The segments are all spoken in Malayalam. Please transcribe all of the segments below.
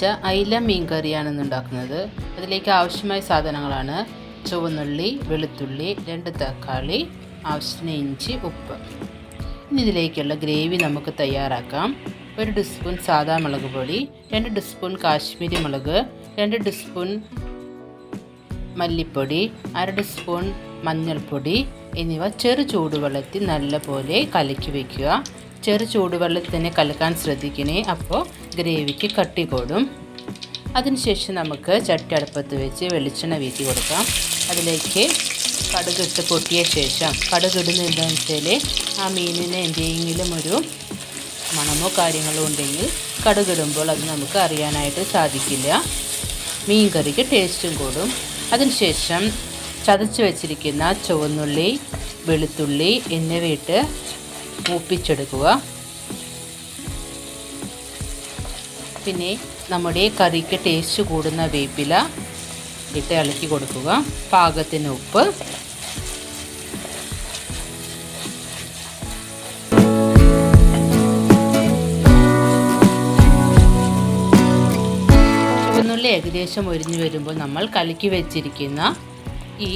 വെച്ച അയില മീൻ കറിയാണ് ഇന്ന് ഉണ്ടാക്കുന്നത്. അതിലേക്ക് ആവശ്യമായ സാധനങ്ങളാണ് ചുവന്നുള്ളി വെളുത്തുള്ളി രണ്ട് തക്കാളി ആവശ്യത്തിന് ഇഞ്ചി ഉപ്പ്. ഇനി ഇതിലേക്കുള്ള ഗ്രേവി നമുക്ക് തയ്യാറാക്കാം. ഒരു ടീസ്പൂൺ സാദാ മുളക് പൊടി രണ്ട് ടീസ്പൂൺ കാശ്മീരി മുളക് രണ്ട് ടീസ്പൂൺ മല്ലിപ്പൊടി അര ടീസ്പൂൺ മഞ്ഞൾപ്പൊടി എന്നിവ ചെറു ചൂടുവെള്ളത്തിൽ നല്ലപോലെ കലക്കി വയ്ക്കുക ചെറു ചൂടുവെള്ളത്തിൽ കലക്കാൻ ശ്രദ്ധിക്കണേ. അപ്പോൾ ഗ്രേവിക്ക് കട്ടി കൂടും. അതിനുശേഷം നമുക്ക് ചട്ടി അടുപ്പത്ത് വെച്ച് വെളിച്ചെണ്ണ വീട്ടി കൊടുക്കാം. അതിലേക്ക് കടുകിട്ട് പൊട്ടിയ ശേഷം കടുകിടുന്ന എന്താണെന്ന് വെച്ചാൽ ആ മീനിന് എന്തെങ്കിലും ഒരു മണമോ കാര്യങ്ങളോ ഉണ്ടെങ്കിൽ കടുകിടുമ്പോൾ അത് നമുക്ക് അറിയാനായിട്ട് സാധിക്കില്ല. മീൻ കറിക്ക് ടേസ്റ്റും കൂടും. അതിനുശേഷം ചതച്ച് വെച്ചിരിക്കുന്ന ചുവന്നുള്ളി വെളുത്തുള്ളി എന്നിവയിട്ട് മൂപ്പിച്ചെടുക്കുക പിന്നെ നമ്മുടെ കറിക്ക് ടേസ്റ്റ് കൂടുന്ന വേപ്പില ഇട്ട് ഇളക്കി കൊടുക്കുക. പാകത്തിന് ഉപ്പ്. ചുവന്നുള്ളി ഏകദേശം ഒരിഞ്ഞു വരുമ്പോൾ നമ്മൾ കലക്കി വെച്ചിരിക്കുന്ന ഈ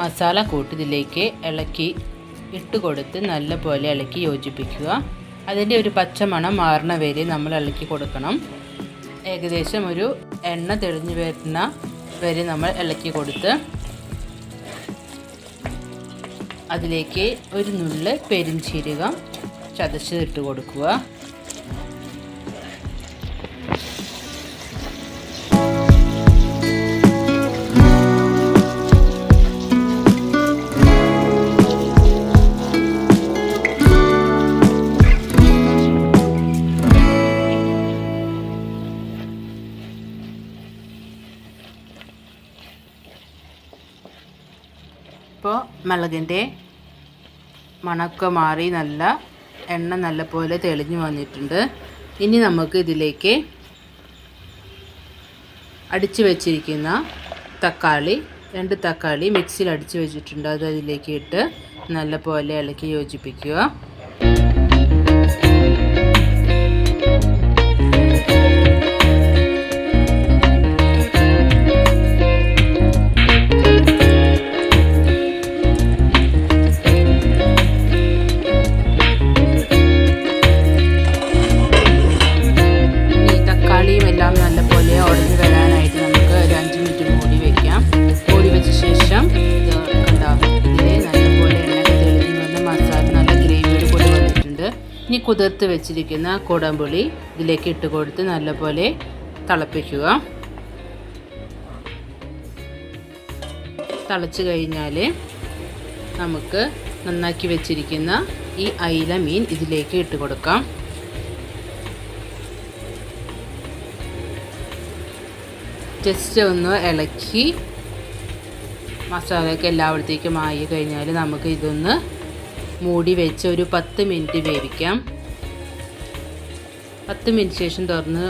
മസാല കൂട്ടിതിലേക്ക് ഇളക്കി ഇട്ട് കൊടുത്ത് നല്ലപോലെ ഇളക്കി യോജിപ്പിക്കുക. അതിന്റെ ഒരു പച്ചമണം മാറണ വരെ നമ്മൾ ഇളക്കി കൊടുക്കണം. ഏകദേശം ഒരു എണ്ണ തെളിഞ്ഞു വരുന്ന വരെ നമ്മൾ ഇളക്കി കൊടുത്ത് അതിലേക്ക് ഒരു നുള്ള് പെരിഞ്ചീരകം ചതച്ചിട്ട് കൊടുക്കുക. ഇപ്പോൾ മുളകിന്റെ മണമൊക്കെ മാറി നല്ല എണ്ണ നല്ലപോലെ തെളിഞ്ഞു വന്നിട്ടുണ്ട്. ഇനി നമുക്ക് ഇതിലേക്ക് അടിച്ചു വെച്ചിരിക്കുന്ന തക്കാളി രണ്ട് തക്കാളി മിക്സിയിൽ അടിച്ചു വെച്ചിട്ടുണ്ട്. അത് അതിലേക്ക് ഇട്ട് നല്ലപോലെ ഇളക്കി യോജിപ്പിക്കുക. ഇനി കുതിർത്ത് വെച്ചിരിക്കുന്ന കുടംപുളി ഇതിലേക്ക് ഇട്ട് കൊടുത്ത് നല്ലപോലെ തിളപ്പിക്കുക. തിളച്ച് കഴിഞ്ഞാൽ നമുക്ക് നന്നാക്കി വെച്ചിരിക്കുന്ന ഈ അയില മീൻ ഇതിലേക്ക് ഇട്ട് കൊടുക്കാം. ജസ്റ്റ് ഒന്ന് ഇളക്കി മസാലയൊക്കെ എല്ലായിടത്തേക്കും ആയി കഴിഞ്ഞാൽ നമുക്ക് ഇതൊന്ന് മൂടി വെച്ച് ഒരു പത്ത് മിനിറ്റ് വേവിക്കാം. പത്ത് മിനിറ്റ് ശേഷം തുറന്ന്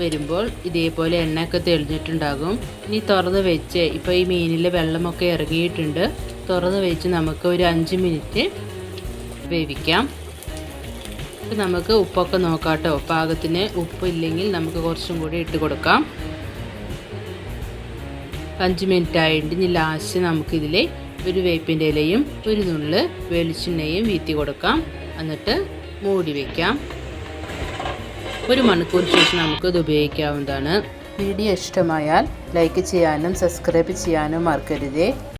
വരുമ്പോൾ ഇതേപോലെ എണ്ണയൊക്കെ തെളിഞ്ഞിട്ടുണ്ടാകും. ഇനി തുറന്ന് വെച്ച് ഇപ്പോൾ ഈ മീനിലെ വെള്ളമൊക്കെ ഇറങ്ങിയിട്ടുണ്ട്. തുറന്ന് വെച്ച് നമുക്ക് ഒരു അഞ്ച് മിനിറ്റ് വേവിക്കാം. ഇപ്പം നമുക്ക് ഉപ്പൊക്കെ നോക്കാട്ടോ. കേട്ടോ പാകത്തിന് ഉപ്പ് ഇല്ലെങ്കിൽ നമുക്ക് കുറച്ചും കൂടി ഇട്ട് കൊടുക്കാം. അഞ്ച് മിനിറ്റ് ആയിട്ട് ഇനി ലാസ്റ്റ് നമുക്കിതിൽ ഒരു വേപ്പിന്റെ ഇലയും ഒരു നുള്ള് വെളിച്ചെണ്ണയും വീത്തി കൊടുക്കാം. എന്നിട്ട് മൂടി വയ്ക്കാം ഒരു മണിക്കൂർ ശേഷം നമുക്കിത് ഉപയോഗിക്കാവുന്നതാണ്. വീഡിയോ ഇഷ്ടമായാൽ ലൈക്ക് ചെയ്യാനും സബ്സ്ക്രൈബ് ചെയ്യാനും മറക്കരുതേ.